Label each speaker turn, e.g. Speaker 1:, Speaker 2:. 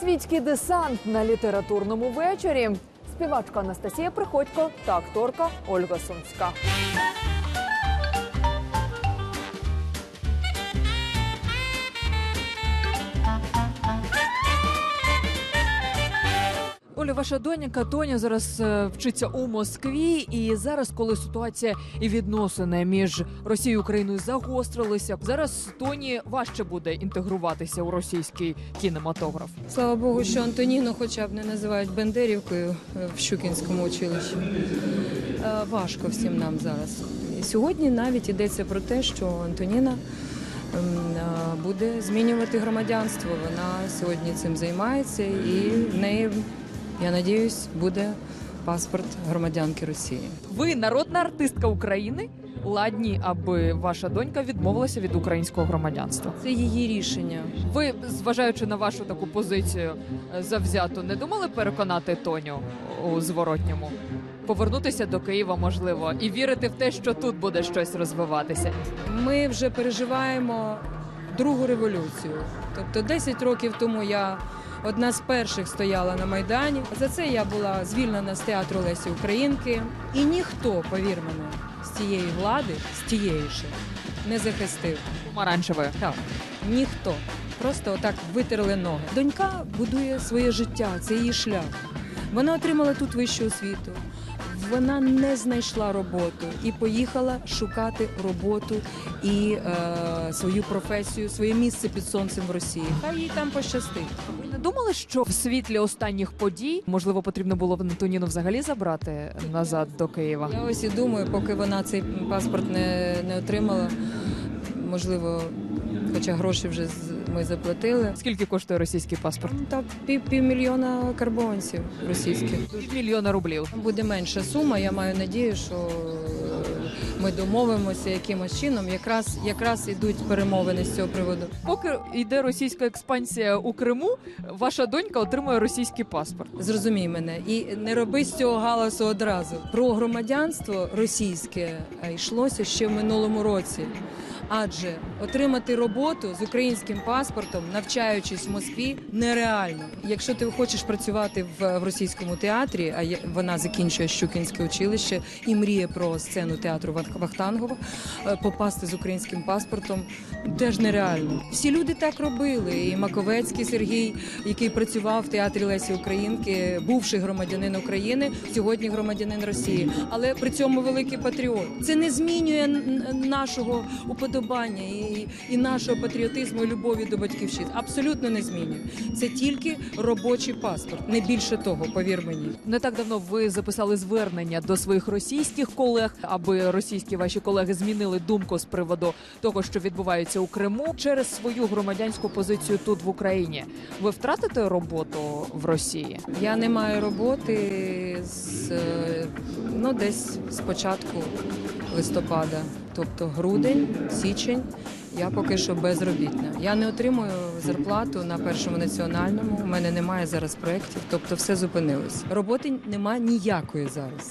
Speaker 1: Світський десант на літературному вечорі. Співачка Анастасія Приходько та акторка Ольга Сумська. Оля, ваша донька Тоня зараз е, вчиться у Москві, і зараз, коли ситуація і відносини між Росією і Україною загострилися, зараз Тоні важче буде інтегруватися у російський кінематограф.
Speaker 2: Слава Богу, що Антоніну хоча б не називають Бендерівкою е, в Щукінському училищі. Е, Важко всім нам зараз. Сьогодні навіть йдеться про те, що Антоніна ем, буде змінювати громадянство. Вона сьогодні цим займається, і в неї, я надіюсь, буде паспорт громадянки Росії.
Speaker 1: Ви народна артистка України. Ладні, аби ваша донька відмовилася від українського громадянства.
Speaker 2: Це її рішення.
Speaker 1: Ви, зважаючи на вашу таку позицію е, завзяту, не думали переконати Тоню у зворотньому? Повернутися до Києва можливо і вірити в те, що тут буде щось розвиватися.
Speaker 2: Ми вже переживаємо другу революцію. Тобто 10 років тому я одна з перших стояла на Майдані. За це я була звільнена з театру Лесі Українки. І ніхто, повір мене, з цієї влади, з тієї ще, не захистив.
Speaker 1: Помаранчевою.
Speaker 2: Так, ніхто. Просто отак витерли ноги. Донька будує своє життя, це її шлях. Вона отримала тут вищу освіту. Вона не знайшла роботу і поїхала шукати роботу і е, свою професію, своє місце під сонцем в Росії. Хай їй там пощастить.
Speaker 1: Ви не думали, що в світлі останніх подій можливо потрібно було б Антоніну взагалі забрати назад до Києва?
Speaker 2: Я ось і думаю, поки вона цей паспорт не, не отримала, можливо, хоча гроші вже з- ми заплатили.
Speaker 1: Скільки коштує російський паспорт?
Speaker 2: Ну, Так, пів, півмільйона карбованців російських.
Speaker 1: Мільйона рублів.
Speaker 2: Буде менша сума. Я маю надію, що ми домовимося якимось чином. Якраз якраз ідуть перемовини з цього приводу.
Speaker 1: Поки йде російська експансія у Криму, ваша донька отримує російський паспорт.
Speaker 2: Зрозумій мене, і не роби з цього галасу одразу. Про громадянство російське йшлося ще в минулому році. Адже отримати роботу з українським паспортом, навчаючись в Москві, нереально. Якщо ти хочеш працювати в, в російському театрі, а є- вона закінчує Щукінське училище і мріє про сцену театру Вах- Вахтангова, е, попасти з українським паспортом теж нереально. Всі люди так робили. І Маковецький Сергій, який працював в театрі Лесі Українки, бувший громадянин України, сьогодні громадянин Росії, але при цьому великий патріот. Це не змінює нашого уподобання і, і нашого патріотизму і любові до батьківщини. Абсолютно не змінює. Це тільки робочий паспорт, не більше того, повір мені.
Speaker 1: Не так давно ви записали звернення до своїх російських колег, аби російські ваші колеги змінили думку з приводу того, що відбувається у Криму через свою громадянську позицію тут в Україні. Ви втратите роботу в Росії?
Speaker 2: Я не маю роботи з е, ну десь з початку листопада, тобто грудень, січень. Я поки що безробітна. Я не отримую зарплату на першому національному. У мене немає зараз проєктів, тобто все зупинилось. Роботи немає ніякої зараз.